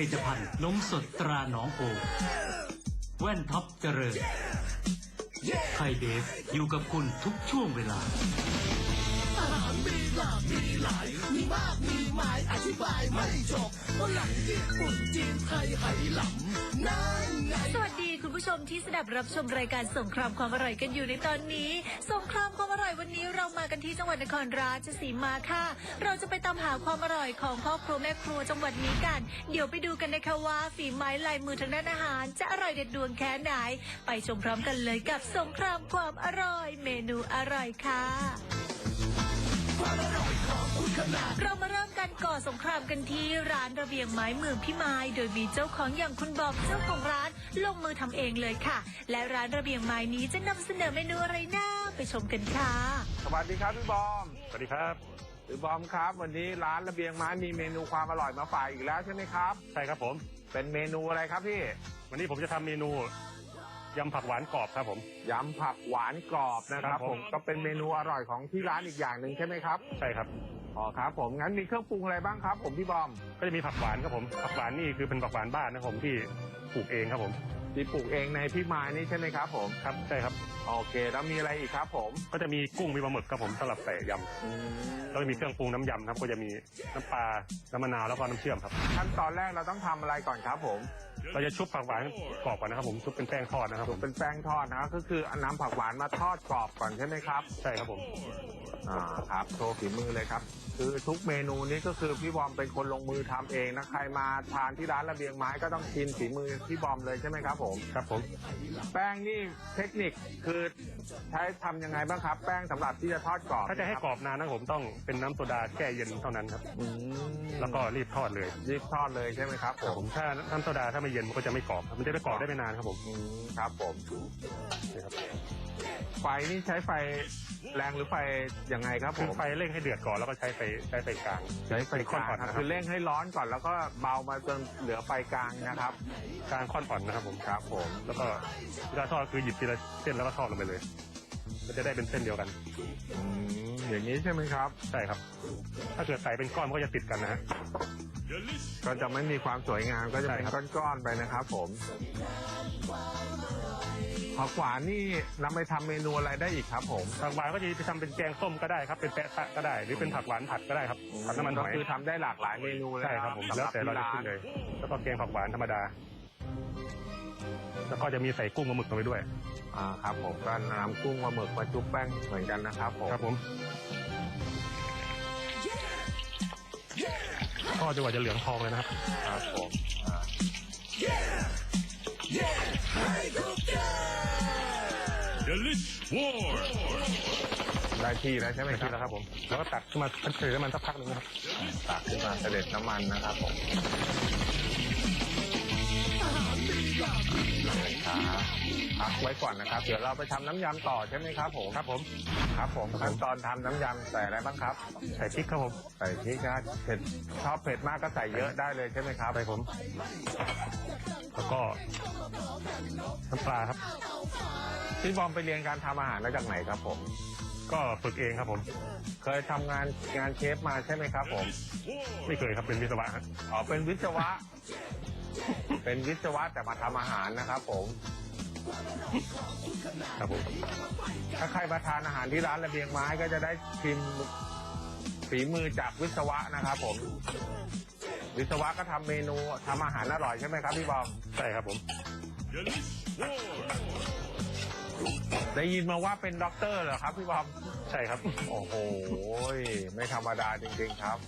ลิตภัณฑ์นมสดตราหนองโพแว่นท็อปเจริญไข่เดฟอยู่กับคุณทุกช่วงเวลาอาหารมีหลากมีหลายมีมากมี มายอธิบายไม่จบฝรั่งญี่ปุ่นจีนไทยไหหลำนั่นไง สวัสดีคุณผู้ชมที่สดับรับชมรายการสงครามความอร่อยกันอยู่ในตอนนี้ สงครามความอร่อยวันนี้เรามากันที่จังหวัดนครราชสีมาค่ะ เราจะไปตามหาความอร่อยของพ่อครัวแม่ครัวจังหวัดนี้กัน เดี๋ยวไปดูกันนะคะว่าฝีไม้ลายมือทางด้านอาหาร จะอร่อยเด็ดดวงแค่ไหน ไปชมพร้อมกันเลยกับสงครามความอร่อย เมนูอร่อยค่ะ เรามาเริ่มกันก่อสงครามกันที่ร้านระเบียงไม้เมืองพิมาย โดยมีเจ้าของอย่างคุณบอบเจ้าของร้านลงมือทำเองเลยค่ะ และร้านระเบียงไม้นี้จะนำเสนอเมนูอะไรน่าไปชมกันค่ะ สวัสดีครับพี่บอมสวัสดีครับ พี่บอมครับ วันนี้ร้านระเบียงไม้มีเมนูความอร่อยมาฝากอีกแล้วใช่ไหมครับ ใช่ครับผม เป็นเมนูอะไรครับพี่วันนี้ผมจะทำเมนู ยำผักหวานกรอบครับผม ยำผักหวานกรอบนะครับ ครับผผม มก็เป็นเมนูอร่อยของที่ร้านอีกอย่างหนึ่งใช่ไหมครับใช่ครับ อ๋อครับผมงั้นมีเครื่องปรุงอะไรบ้างครับ ผมพี่บอมก็จะมีผักหวานครับผม ผักหวานนี่คือเป็นผักหวานบ้านนะครับผมที่ปลูกเองครับผม ที่ปลูกเองในพี่มายนี่ใช่ไหมครับ ผมครับใช่ครับ โอเค แล้วมีอะไรอีกครับ ผมก็จะมีกุ้งมีปลาหมึกครับผมสำหรับใส่ยอืมำแล้วก็มีเครื่องปรุงน้ำยำครับ ก็จะมีน้ำปลา น้ำมะนาวแล้วก็น้ำเชื่อมครับ ขั้นตอนแรกเราต้องทำอะไรก่อนครับ ผม เราจะชุบผักหวานกรอบก่อนนะครับผมชุบเป็นแป้งทอดนะครับผมเป็นแป้งทอดนะก็คือเอาน้ำผักหวานมาทอดกรอบก่อนใช่ไหมครับ ใช่ครับผมอ่าครับโชว์ฝีมือเลยครับ คือทุกเมนูนี้ก็คือพี่บอมเป็นคนลงมือทำเองนะใครมาทานที่ร้านระเบียงไม้ก็ต้องชิมฝีมือพี่บอมเลยใช่ไหมครับผม ครับผม แป้งนี่เทคนิคคือใช้ทำยังไงบ้างครับ แป้งสำหรับที่จะทอดกรอบถ้าจะให้กรอบนานนะครับผมต้องเป็นน้ำโซดาแช่เย็นเท่านั้นครับ อืมแล้วก็รีบทอดเลยรีบทอดเลยใช่ไหมครับครับผผมมถ้าน้ำโซดาถ้าไม่เย็นมันก็จะไม่กรอบครับมันจะไม่กรอบได้ไม่นานครับผมอืมครับผมนี่ครับไฟนี่ใช้ไฟแรงหรือไฟยังไงครับผคือมไฟเร่งให้เดือดก่อนแล้วก็ใช้ไฟใช้ไฟกลางใช้ไฟกลางค่อนๆครับนะครับคือเร่งให้ร้อนก่อนแล้วก็เบามาจนเหลือไฟกลางนะครับกลางค่อนอ่อนนะครับผมครับผมแล้วก็เวลาทอดคือหยิบทีละเส้นแล้วก็ทอดลงไปเลย มันจะได้เป็นเส้นเดียวกัน อืมอย่างนี้ใช่ไหมครับ ใช่ครับ ถ้าเกิดใส่เป็นก้อนมันก็จะติดกันนะฮะ ก็จะไม่มีความสวยงามก็จะเป็นใช่ครับ ก้อนๆไปนะครับผมผักหวานนี่นำไปทำเมนูอะไรได้อีกครับ ผมผักหวานก็จะไปทำเป็นแกงส้มก็ได้ครับ เป็นแปะซะก็ได้ หรือเป็นผักหวานผัดก็ได้ครับผัดน้ำมันหก็อยคือทำได้หลากหลายเมนูเลยใช่ครับผมสำหแล้วแต่เราจะที่ขึ้นเลย แล้วก็แกงผักหวานธรรมดา แล้วก็จะมีใส่กุ้งกับหมึกลงไปด้วย อ่าครับผมก็นำกุ้งมาหมึกมาจุ๊บแป้งเหมือนกันนะครับผมครับผมทอดจนกว่าจะเหลืองทองเลยนะครับ ครับผม Delish War ได้ที่แล้วใช่ไหมไม่คคิรัดบแล้วครับผมแล้วก็ตักขึ้นมาเฉยๆน้ำมันสักพักหนึ่งนะครับตักขึ้นมาเสด็จน้ำมันนะครับผม ครับพักไว้ก่อนนะครับ เดี๋ยวเราไปทำน้ำยำต่อใช่ไหมครับผมครับผมครับผมขั้นตอนทำน้ำยำใส่อะไรบ้างครับ ใส่พริกครับผมใส่พริกนะเผ็ดชอบเผ็ดมากก็ใส่เยอะได้เลยใช่ไหมครับใส่ผม แล้วก็น้ำปลาครับ พี่บอมไปเรียนการทำอาหารมาจากไหนครับผม ก็ฝึกเองครับผม เคยทำงานงานเชฟมาใช่ไหมครับผม ไม่เคยครับเป็นวิศวะครับอ๋อเป็นวิศวะ เป็นวิศวะแต่มาทำอาหารนะครับผม ครับผม ถ้าใครมาทานอาหารที่ร้านระเบียงไม้ก็จะได้ชิมฝีมือจากวิศวะนะครับผม วิศวะก็ทำเมนูทำอาหารอร่อยใช่ไหมครับพี่บอมใช่ครับผม ได้ยินมาว่าเป็นด็อกเตอร์เหรอครับพี่บอม ใช่ครับ โอ้โห ไม่ธรรมดาจริงๆครับ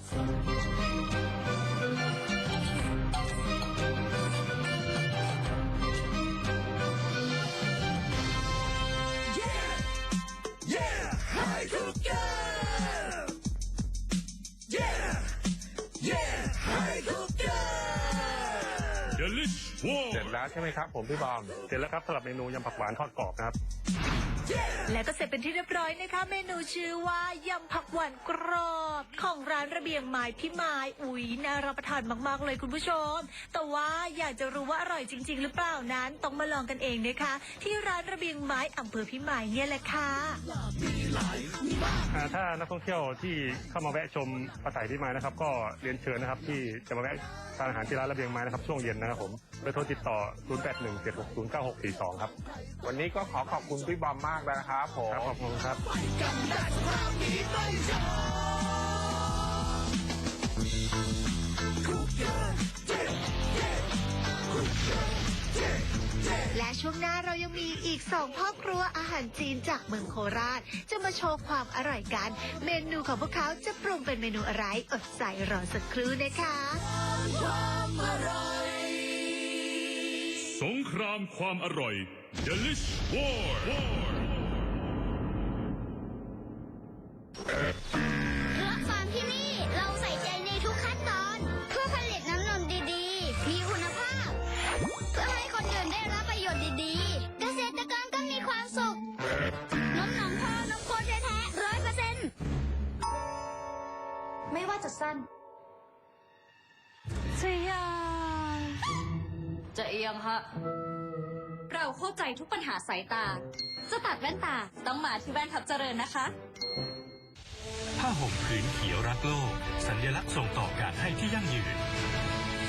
ใช่ไหมครับผมพี่บอมเสร็จแล้วครับสำหรับเมนูยำผักหวานทอดกรอบครับ และก็เสร็จเป็นที่เรียบร้อยนะคะ เมนูชื่อว่ายำผักหวานกรอบ ของร้านระเบียงไม้พี่ไม้อุ๊ยน่ารับประทานมากๆเลยคุณผู้ชม แต่ว่าอยากจะรู้ว่าอร่อยจริง ๆ หรือเปล่านั้นต้องมาลองกันเองนะคะ ที่ร้านระเบียงไม้อำเภอพิมายเนี่ยแหละค่ะอ่าถ้านักท่องเที่ยวที่เข้ามาแวะชมปลาไต่ที่ไม้นะครับก็เรียนเชิญนะครับที่จะมาแวะทานอาหารที่ร้านระเบียงไม้นะครับช่วงเย็นนะครับผมเบอร์โทรติดต่อ 0817609642 ครับ วันนี้ก็ขอขอบคุณพี่บอมมากเลยนะครับผม ครับขอบคุณครับกันได้คราวนี้ไม่ยอมคุกเกอร์เจ๊เจ๊คุกเกอร์เจ๊เจ๊และช่วงหน้าเรายังมีอีกสองพ่อครัวอาหารจีนจากเมืองโคราช จะมาโชว์ความอร่อยกัน เมนูของพวกเขาจะปรุงเป็นเมนูอะไรอดใจรอสักครู่นะคะความอร่อยสงครามความอร่อย Delish War รักฟาร์มที่นี่เราใส่ใจในทุกขั้นตอน เพื่อผลิตน้ำนมดีๆ มีคุณภาพ เพื่อให้คนอื่นได้รับประโยชน์ดีๆ เกษตรกรก็มีความสุขน้ำหนองพ่อน้ำโคแท้ๆร้อยเปอร์เซ็นต์ไม่ว่าจะสั้นจะยาวจะเอียงฮะเรา เข้าใจทุกปัญหาสายตา จะตัดแว่นตาต้องมาที่แว่นทับเจริญนะคะ ผ้าห่มผืนเขียวรักโลก สัญลักษณ์ส่งต่อการให้ที่ยั่งยืน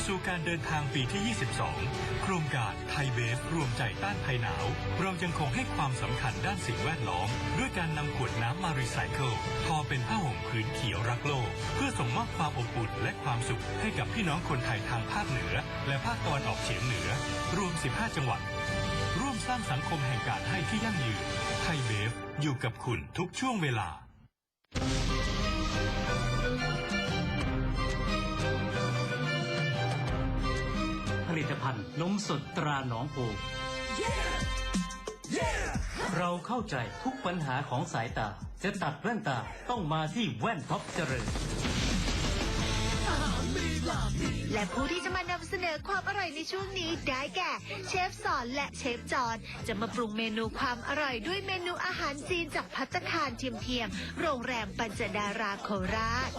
สู่การเดินทางปีที่ 22 โครงการไทยเบฟรวมใจต้านภัยหนาว เรายังคงให้ความสำคัญด้านสิ่งแวดล้อม ด้วยการนำขวดน้ำมารีไซเคิลทอเป็นผ้าห่มผืนเขียวรักโลก เพื่อส่งมอบความอบอุ่นและความสุขให้กับพี่น้องคนไทยทางภาคเหนือ และภาคตะวันออกเฉียงเหนือ รวม 15 จังหวัด สร้างสังคมแห่งการให้ที่ยั่งยืนไทยเบฟอยู่กับคุณทุกช่วงเวลา ผลิตภัณฑ์นมสดตราหนองโพเราเข้าใจทุกปัญหาของสายตา จะตัดแว่นตาต้องมาที่แว่นท็อปเจริญ และผู้ที่จะมานำเสนอความอร่อยในช่วงนี้ได้แก่ เชฟสอนและเชฟจอนจะมาปรุงเมนูความอร่อยด้วยเมนูอาหารจีนจากพัตตาคารเทียมเทียมๆโรงแรมปัญจดาราโคราช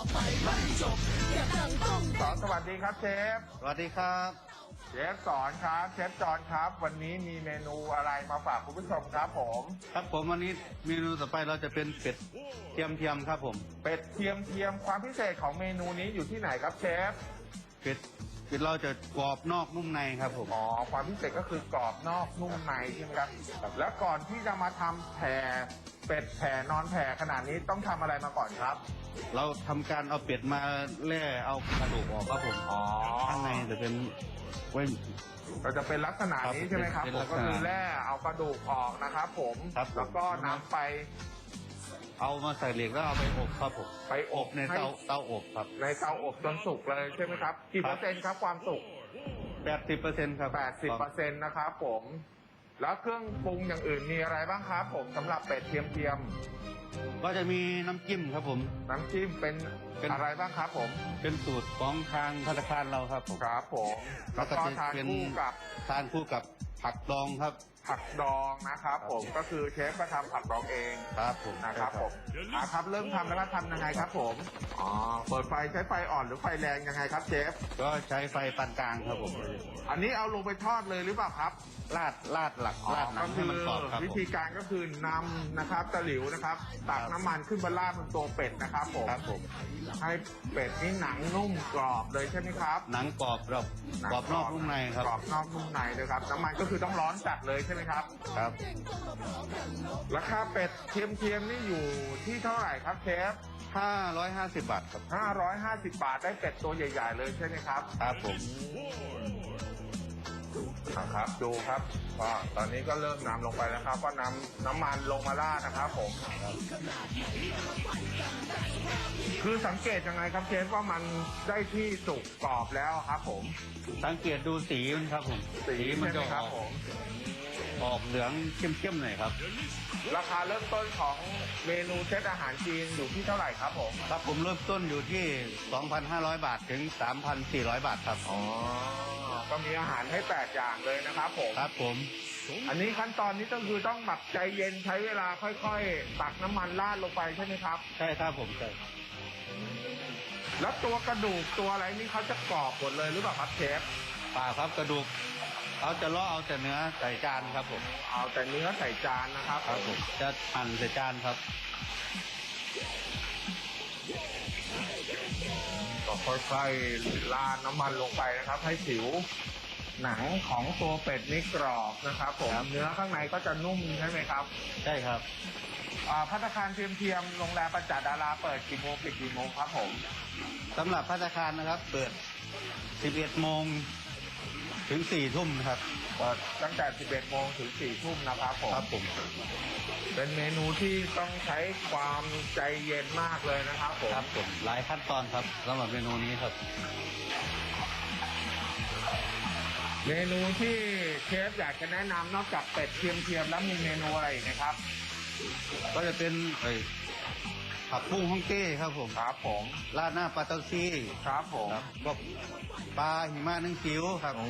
สอนสวัสดีครับเชฟ สวัสดีครับ เชฟสอนครับเชฟจอนครับ วันนี้มีเมนูอะไรมาฝากคุณผู้ชมครับผม ครับผมวันนี้เมนูต่อไปเราจะเป็นเป็ดเทียมเทียมๆครับผม เป็ดเทียมเทียมความพิเศษของเมนูนี้อยู่ที่ไหนครับเชฟเป็ดเป็ดเราจะกรอบนอกนุ่มในครับผมอ๋อความพิเศษก็คือกรอบนอกนุ่มในใช่ไหมครับ แล้วก่อนที่จะมาทำแผ่เป็ดแผ่นอนแผ่ขนาดนี้ต้องทำอะไรมาก่อนครับ เราทำการเอาเป็ดมาแล่เอากระดูกออกครับผมอ๋อ ข้างในจะเป็นไว้เราจะเป็นลักษณะนี้ใช่ไหมครับเป็นผลัมกษณะก็คือแร่เอากระดูกออกนะครับผมครับผม แล้วก็นำไปเอามาใส่เหล็กแล้วเอาไปอบครับผมไปอบในให้เตาเตาอบครับ ในเตาอบจนสุกเลยใช่ไหมครับกี่คเปรัอบร์เซ็นต์ครับความสุกแปดสิบเปอร์เซ็นต์ครับ 80เปอร์เซ็นต์นะครับผม แล้วเครื่องปรุงอย่างอื่นมีอะไรบ้างครับผมสำหรับเป็ดเทียมเทียมก็จะมีน้ำจิ้มครับผม น้ำจิ้มเป็นเป็น อะไรบ้างครับผมเป็นสูตรของทางธนาคารเราครับผม ครับผม แล้วก็ทานเป็น คู่กับ ทานคู่กับผักดองครับ ผักดองนะครับ ผมก็คือเชฟก็ทำผักดองเองครับผมนะครับผมอะครับเริ่มทำแล้วก็ทำยังไงครับ ผมอ๋อเปิดไฟใช้ไฟอ่อนหรือไฟแรงยังไงครับเชฟก็ใช้ไฟปานกลางครับผมอันนี้เอาลงไปทอดเลยหรือเปล่าครับ ลาดลาดหลักลาดหนัก็งคืให้มันกรอบครับวิผม ธีการก็คือนำนะครับตะหลิวนะครับตักน้ำมันขึ้นบนราดบนตัวเป็ดนะครับผมครับผม ให้เป็ดนี่หนังนุ่มกรอบเลยใช่ไหมครับหนังกรอบกรอบหนังกรอบนอกนุ่มในครับ กรอบนอกนุ่มในเลยครับน้ำมันก็คือต้องร้อนจัดเลยใช่ไหมครับ ครับ ราคาเป็ดเทียมเทียมๆนี่อยู่ที่เท่าไหร่ครับเชฟ550 บาทครับ 550 บาทได้เป็ดตัวใหญ่ ๆ เลยใช่ไหมครับ ครับผมนะครับดูครับก็ตอนนี้ก็เริ่มนำลงไปแล้วครับ ก็นำน้ำมันลงมาราดนะครับผม คือสังเกตยังไงครับเชฟว่ามันได้ที่สุกกรอบแล้วครับผม สังเกตดูสีมันครับผม สีมัใช่ไหจะมครับออกผม ออกเหลืองเข้มๆหน่อยครับ ราคาเริ่มต้นของเมนูเซตอาหารจีนอยู่ที่เท่าไหร่ครับผมครับผมเริ่มต้นอยู่ที่ 2,500 บาทถึง 3,400 บาทครับอ๋อก็มีอาหารให้แปดอย่างเลยนะครับผมครับผม อันนี้ขั้นตอนนี้ก็คือต้องหมักใจเย็นใช้เวลาค่อยๆ ตักน้ำมันราดลงไปใช่ไหมครับ ใช่ครับผมใช่แล้วตัวกระดูกตัวอะไรนี่เขาจะกรอบหมดเลยหรือเปล่าครับเชฟป่าครับกระดูก เขาจะเลาะเอาแต่เนื้อใส่จานครับผมเอาแต่เนื้อใส่จานนะครับครับผมจะหั่นใส่จานครับก็ค่อยๆราดน้ำมันลงไปนะครับ ให้ผิวหนังของตัวเป็ดนี่กรอบนะครับผมครับเนื้อข้างในก็จะนุ่มใช่ไหมครับใช่ครับอ่าพัตตาคารเทียมเทียมๆโรงแรมประจัดดาราเปิดกี่โมงปิดกี่โมงครับผมสำหรับพัตตาคารนะครับ เปิด 11 โมง ถึง4ทุ่มนะครับ เปิดตั้งแต่ 11 โมงถึง 4 ทุ่มนะครับผม ครับผม เป็นเมนูที่ต้องใช้ความใจเย็นมากเลยนะครับผมครับผม หลายขั้นตอนครับสำหรับเมนูนี้ครับ เมนูที่เชฟอยากจะแนะนำนอกจากเป็ดเทียมเทียมๆแล้วมีเมนูอะไรอีกนะครับ ก็จะเป็นเอ้ย ผักบุ้งฮ่องเต้ครับผมครับผมราดหน้าปลาเต้าซี่ครับผมครับก็ปลาหิมะนึ่งคิ้วครับอื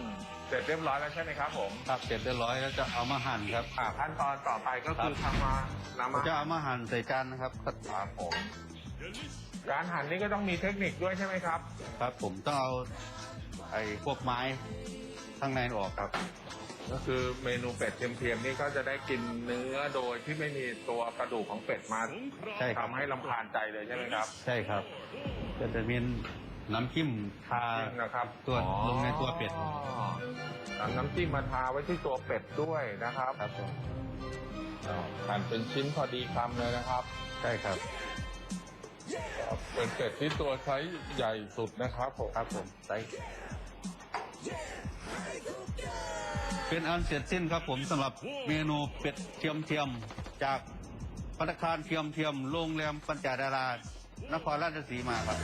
มเสร็จเรียบร้อยแล้วใช่ไหมครับผมครับเสร็จเรียบร้อยแล้วจะเอามาหั่นครับ อ่าขั้นตอนต่อไปก็คือครับทำมานำมาจะเอามาหั่นใส่จานนะครับครับผมการหั่นนี่ก็ต้องมีเทคนิคด้วยใช่ไหมครับ ครับผมต้องเอาไอ้พวกไม้ข้างในออกครับ ก็คือเมนูเป็ดเทียมๆนี่ก็จะได้กินเนื้อโดยที่ไม่มีตัวกระดูกของเป็ดมาใช่ครับ ทำให้ลำคาญใจเลยใช่ไหมครับ ใช่ครับ ก็จะมีน้ำจิ้มทาจริงนะครับตัวลงในตัวเป็ดอ๋อเอาน้ำจิ้มมาทาไว้ที่ตัวเป็ดด้วยนะครับครับผมอ่าหั่นเป็นชิ้นพอดีคำเลยนะครับ ใช่ครับ เป็นเป็ดที่ตัวไซส์ใหญ่สุดนะครับผมครับผมใส่ เป็นอันเสร็จสิ้นครับผมสำหรับเมนูเป็ดเทียมเทียมๆจากพัตตาคารเทียมเทียมๆโรงแรมปัญจาดารา นครราชสีมาครับ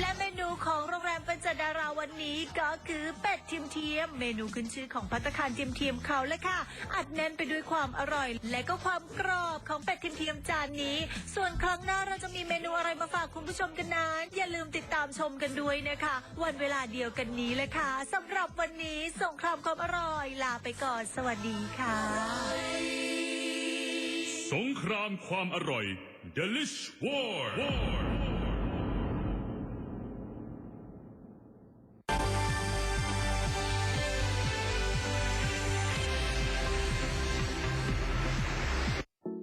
และเมนูของโรงแรมเป็นจดาราวันนี้ก็คือเป็ดเทียมเทียม เมนูขึ้นชื่อของพัตตาคารเทียมเทียมเขาเลยค่ะ อัดแน่นไปด้วยความอร่อย และก็ความกรอบของเป็ดเทียมเทียมจานนี้ ส่วนครั้งหน้าเราจะมีเมนูอะไรมาฝากคุณผู้ชมกันนั้นอย่าลืมติดตามชมกันด้วยนะคะ วันเวลาเดียวกันนี้เลยค่ะสำหรับวันนี้สงครามความอร่อยลาไปก่อนสวัสดีค่ะ สงครามความอร่อย Delish War